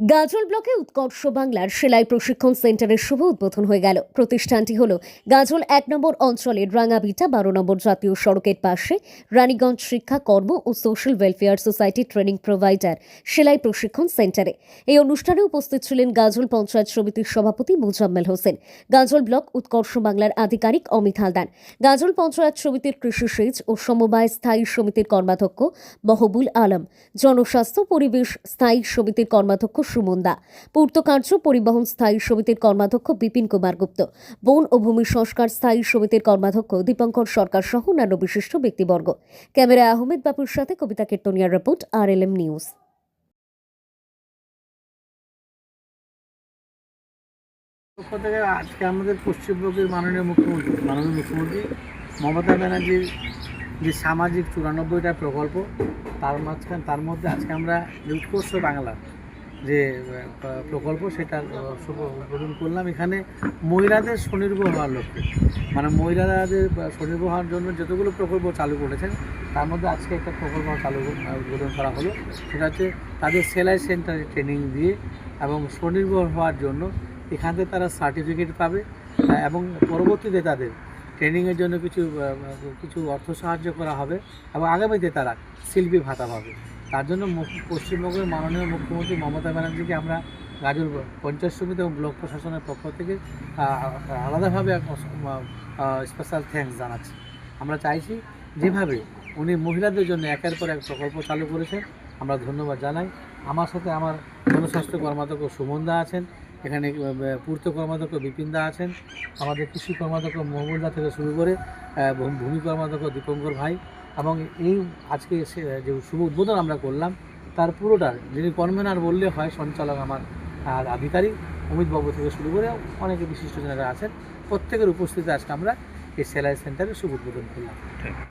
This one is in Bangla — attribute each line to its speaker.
Speaker 1: গাজল ব্লকে উৎকর্ষ বাংলার সেলাই প্রশিক্ষণ সেন্টারের শুভ উদ্বোধন হয়ে গেল। প্রতিষ্ঠানটি হল গাজল এক নম্বর অঞ্চলের রাঙাবিটা, বারো নম্বর জাতীয় সড়কের পাশে রানীগঞ্জ শিক্ষা, কর্ম ও social welfare society training provider সেলাই প্রশিক্ষণ সেন্টারে। এই অনুষ্ঠানে উপস্থিত ছিলেন গাজল পঞ্চায়েত সমিতির সভাপতি মোজাম্মেল হোসেন, গাজল ব্লক উৎকর্ষ বাংলার আধিকারিক অমিত হালদার, গাজল পঞ্চায়েত সমিতির কৃষি সেচ ও সমবায় স্থায়ী সমিতির কর্মাধ্যক্ষ মহবুল আলম, জনস্বাস্থ্য পরিবেশ স্থায়ী সমিতির কর্মাধ্যক্ষ সুমন দা পূর্তকার্য পরিবহন স্থায়ী সমিতির কর্মাধ্যক্ষ বিপিন কুমার গুপ্ত। বন ও ভূমি সংস্কার স্থায়ী সমিতির কর্মাধ্যক্ষ দীপঙ্কর সরকার সহ অন্যান্য বিশিষ্ট ব্যক্তিবর্গ। ক্যামেরা আহমেদ বাপুর সাথে Kabita কীর্তনিয়ার report R L M news.
Speaker 2: পক্ষ থেকে আজকে আমাদের পশ্চিমবঙ্গের মাননীয় মুখ্যমন্ত্রী মাননীয় মুখ্যমন্ত্রী মমতা ব্যানার্জির যে সামাজিক চুরানব্বইটা প্রকল্প, তার মাঝখান তার মধ্যে আজকে আমরা উৎকর্ষ বাংলা যে প্রকল্প সেটা উদ্বোধন করলাম। এখানে মহিলাদের স্বনির্ভর হওয়ার লক্ষ্যে। মানে মহিলাদের স্বনির্ভর হওয়ার জন্য যতগুলো প্রকল্প চালু করেছেন, তার মধ্যে আজকে একটা প্রকল্প চালু উদ্বোধন করা হলো। সেটা হচ্ছে তাদের সেলাই সেন্টারে ট্রেনিং দিয়ে এবং স্বনির্ভর হওয়ার জন্য এখান থেকে তারা সার্টিফিকেট পাবে এবং পরবর্তীতে তাদের ট্রেনিংয়ের জন্য কিছু কিছু অর্থ সাহায্য করা হবে এবং আগামীতে তারা শিল্পী ভাতা পাবে। তার জন্য পশ্চিমবঙ্গের মাননীয় মুখ্যমন্ত্রী মমতা ব্যানার্জিকে আমরা গাজল পঞ্চায়েত সমিতি এবং ব্লক প্রশাসনের পক্ষ থেকে আলাদাভাবে স্পেশাল থ্যাঙ্কস জানাচ্ছি। আমরা চাইছি যেভাবে উনি মহিলাদের জন্য একের পর এক প্রকল্প চালু করেছেন, আমরা ধন্যবাদ জানাই। আমার সাথে আমার জনস্বাস্থ্য কর্মাধ্যক্ষ সুমন দা আছেন, এখানে পূর্ত কর্মাধ্যক্ষ বিপিন দা আছেন, আমাদের কৃষি কর্মাধ্যক্ষ মহবুল দা থেকে শুরু করে ভূমি কর্মাধ্যক্ষ দীপঙ্কর ভাই। এবং এই আজকে যে শুভ উদ্বোধন আমরা করলাম, তার পুরোটা, যিনি কনভেনার বললে হয় সঞ্চালক আমার, আর আধিকারিক অমিত বাবু থেকে শুরু করে অনেকে বিশিষ্ট জনেরা আছেন, প্রত্যেকের উপস্থিতিতে আজকে আমরা এই সেলাই সেন্টারের শুভ উদ্বোধন করলাম।